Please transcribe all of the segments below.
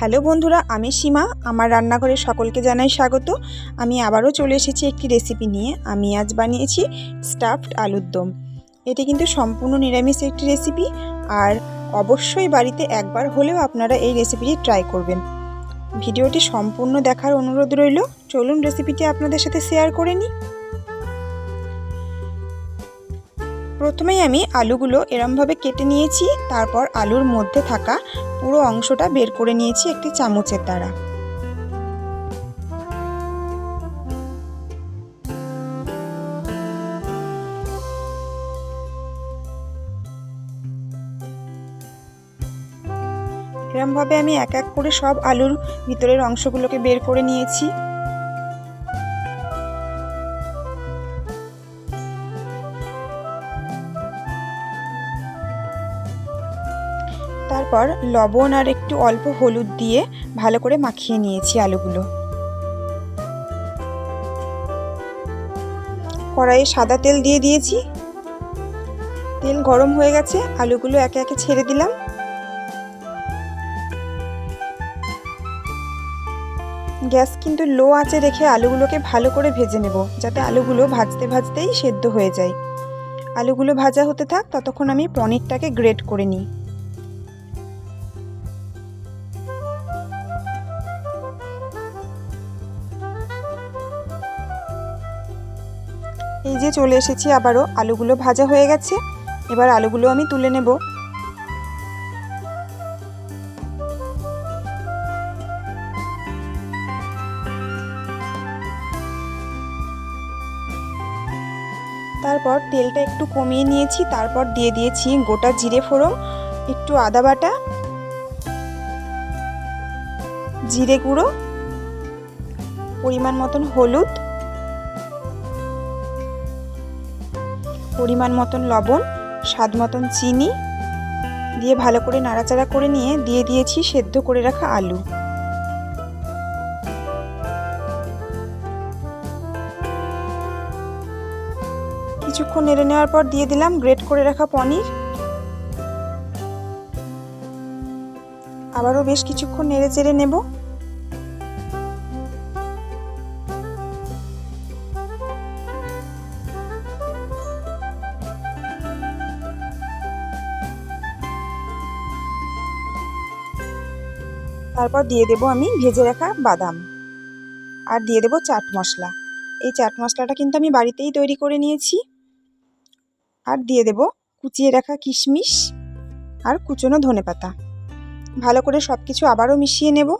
Hello বন্ধুরা, আমি সীমা। আমার রান্নাঘরে সকলকে জানাই স্বাগত। আমি আবারও চলে এসেছি একটি রেসিপি নিয়ে। আমি আজ বানিয়েছি স্টাফড আলুর দম। এটি কিন্তু সম্পূর্ণ নিরামিষ একটি রেসিপি আর অবশ্যই বাড়িতে একবার হলেও আপনারা এই রেসিপিটি ট্রাই করবেন। ভিডিওটি সম্পূর্ণ দেখার অনুরোধ রইল। চলুন রেসিপিটি আপনাদের সাথে শেয়ার করে নিই। প্রথমেই আমি আলুগুলো এরমভাবে কেটে নিয়েছি, তারপর আলুর মধ্যে থাকা পুরো অংশটা বের করে নিয়েছি একটি চামচের দ্বারা। এরমভাবে আমি এক এক করে সব আলুর ভিতরের অংশগুলোকে বের করে নিয়েছি। তারপর লবণ আর একটু অল্প হলুদ দিয়ে ভালো করে মাখিয়ে নিয়েছি আলুগুলো। কড়াইয়ে সাদা তেল দিয়ে দিয়েছি। তেল গরম হয়ে গেছে, আলুগুলো একে একে ছেড়ে দিলাম। গ্যাস কিন্তু লো আঁচে রেখে আলুগুলোকে ভালো করে ভেজে নেব, যাতে আলুগুলো ভাজতে ভাজতেই সেদ্ধ হয়ে যায়। আলুগুলো ভাজা হতে থাক, ততক্ষণ আমি পনিরটাকে গ্রেট করে নিই। যে চলে এসেছি, আবারও আলুগুলো ভাজা হয়ে গেছে। এবার আলুগুলো আমি তুলে নেব। তারপর তেলটা একটু কমিয়ে নিয়েছি, তারপর দিয়ে দিয়েছি গোটা জিরে ফোড়ন, একটু আদা বাটা, জিরে গুঁড়ো, পরিমাণ মতন হলুদ পরিমাণ মতন লবণ, স্বাদ মতন চিনি দিয়ে ভালো করে নাড়াচাড়া করে নিয়ে দিয়ে দিয়েছি সেদ্ধ করে রাখা আলু। কিছুক্ষণ নেড়ে নেওয়ার পর দিয়ে দিলাম গ্রেট করে রাখা পনির। আবারও বেশ কিছুক্ষণ নেড়ে চেড়ে নেব। তারপর দিয়ে দেব আমি ভেজে রাখা বাদাম। আর দিয়ে দেব চাট মশলা। এই চাট মশলাটা কিন্তু আমি বাড়িতেই তৈরি করে নিয়েছি। আর দিয়ে দেব কুচিয়ে রাখা কিশমিশ আর কুচনো ধনে পাতা। ভালো করে সব কিছু আবারও মিশিয়ে নেব।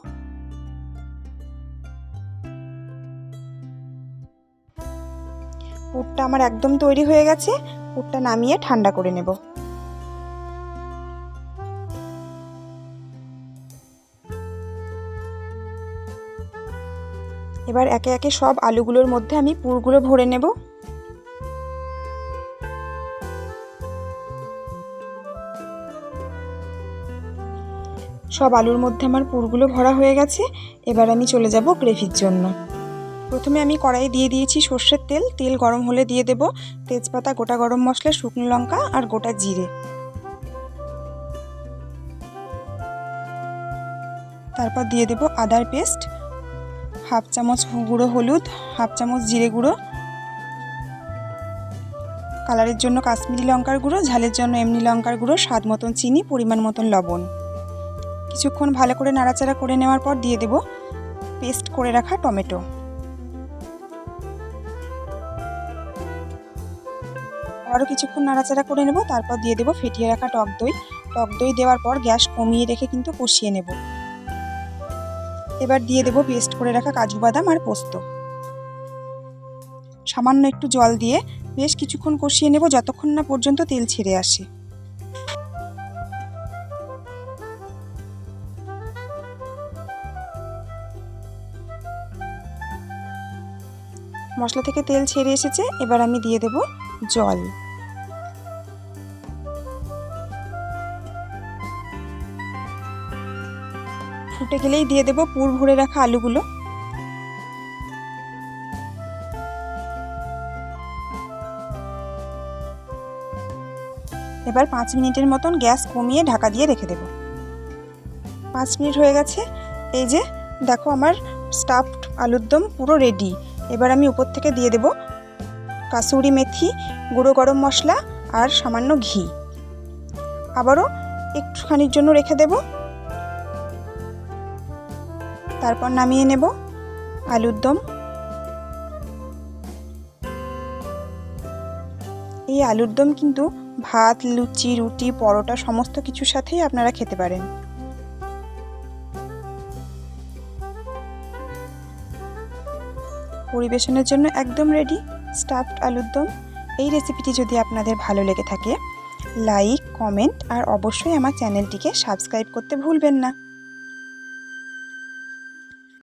পুরটা আমার একদম তৈরি হয়ে গেছে। পুরটা নামিয়ে ঠান্ডা করে নেব। এবার একে একে সব আলুগুলোর মধ্যে আমি পুরগুলো ভরে নেব। সব আলুর মধ্যে আমার পুরগুলো ভরা হয়ে গেছে। এবার আমি চলে যাব গ্রেভির জন্য। প্রথমে আমি কড়াইয়ে দিয়ে দিয়েছি সর্ষের তেল। তেল গরম হলে দিয়ে দেব তেজপাতা, গোটা গরম মশলা, শুকনো লঙ্কা আর গোটা জিরে। তারপর দিয়ে দেব আদার পেস্ট। হাফ চামচ গুঁড়ো হলুদ, হাফ চামচ জিরে গুঁড়ো। কালারের জন্য কাশ্মীরি লঙ্কার গুঁড়ো, ঝালের জন্য এমনি লঙ্কার গুঁড়ো, স্বাদ মতন চিনি, পরিমাণ মতন লবণ। কিছুক্ষণ ভালো করে নাড়াচাড়া করে নেওয়ার পর দিয়ে দেব পেস্ট করে রাখা টমেটো। আরও কিছুক্ষণ নাড়াচাড়া করে নেব, তারপর দিয়ে দেব ফেটিয়ে রাখা টক দই। টক দই দেওয়ার পর গ্যাস কমিয়ে রেখে কিন্তু কষিয়ে নেব। এবার দিয়ে দেব পেস্ট করে রাখা কাজু বাদাম আর পোস্ত। সামান্য একটু জল দিয়ে বেশ কিছুক্ষণ কষিয়ে নেব যতক্ষণ না পর্যন্ত তেল ছেড়ে আসে। মশলা থেকে তেল ছেড়ে এসেছে, এবার আমি দিয়ে দেব জল। ফুটে গেলেই দিয়ে দেবো পুর ভরে রাখা আলুগুলো। এবার পাঁচ মিনিটের মতন গ্যাস কমিয়ে ঢাকা দিয়ে রেখে দেব। পাঁচ মিনিট হয়ে গেছে, এই যে দেখো আমার স্টাফড আলুর দম পুরো রেডি এবার আমি উপর থেকে দিয়ে দেব কাসুরি মেথি, গুঁড়ো গরম মশলা আর সামান্য ঘি। আবারও একটুখানির জন্য রেখে দেব। তারপর নামিয়ে নেব আলুর দম। এই আলুর দম কিন্তু ভাত, লুচি, রুটি, পরোটা সমস্ত কিছুর সাথেই আপনারা খেতে পারেন। পরিবেশনের জন্য একদম রেডি স্টাফড আলুর দম। এই রেসিপিটি যদি আপনাদের ভালো লেগে থাকে লাইক কমেন্ট আর অবশ্যই আমার চ্যানেলটিকে সাবস্ক্রাইব করতে ভুলবেন না।